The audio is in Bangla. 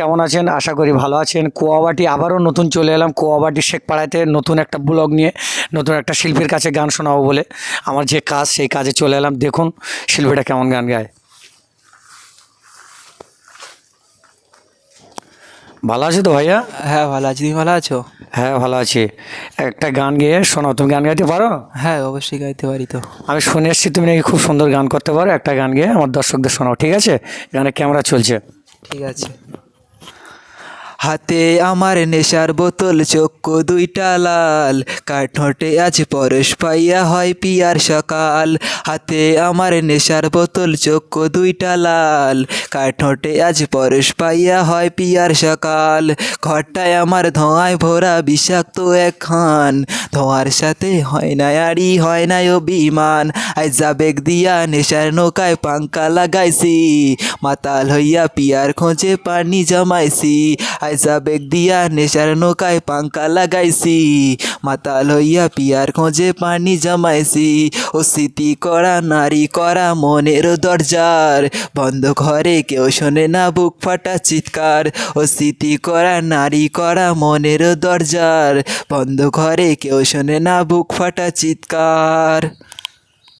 কেমন আছেন? আশা করি ভালো আছেন। কোয়াবাটি আবারও নতুন চলে এলাম। কোয়াবাটি শেখপাড়াতে নতুন একটা ব্লগ নিয়ে নতুন একটা শিল্পীর কাছে গান শোনাবো বলে আমার যে কাজ সেই কাজে চলে এলাম। দেখুন শিল্পীটা কেমন গান গায়। ভালো আছো তো ভাইয়া? হ্যাঁ ভালো আছি। তুমি ভালো আছো? হ্যাঁ ভালো আছি। একটা গান গেয়ে শোনাও। তুমি গান গাইতে পারো? হ্যাঁ অবশ্যই গাইতে পারি তো। আমি শুনে এসেছি তুমি নাকি খুব সুন্দর গান করতে পারো। একটা গান গেয়ে আমার দর্শকদের শোনাও। ঠিক আছে? গানে ক্যামেরা চলছে। ঠিক আছে। হাতে আমার নেশার বোতল, চক্ষু দুইটা লাল। কাঠোঁটে আজ পরশ পাইয়া হয় পিয়ার সকাল। হাতে আমার নেশার বোতল, চক্ষু দুইটা লাল। কাঠোঁটে আজ পরশ পাইয়া হয় পিয়ার সকাল। ঘরটায় আমার ধোঁয়ায় ভরা বিষাক্ত একখান ধোঁয়ার সাথে হয় না আড়ি, হয় না অভিমান। আজ আবেগ দিয়া নেশার নৌকায় পাঙ্কা লাগাইছি। মাতাল হইয়া পিয়ার খোঁজে পানি জমাইছি। আজ আবেগ দিয়া নেশার নৌকায় পাঙ্কা লাগাইছি মাতাল হইয়া পিয়ার খোঁজে পানি জমাইছি ও স্মৃতি করা নারী করা মনের দরজার বন্ধ ঘরে কেউ শোনে না বুক ফাটা চিৎকার ও স্মৃতি করা নারী করা মনের দরজার বন্ধ ঘরে কেউ শোনে না বুক ফাটা চিৎকার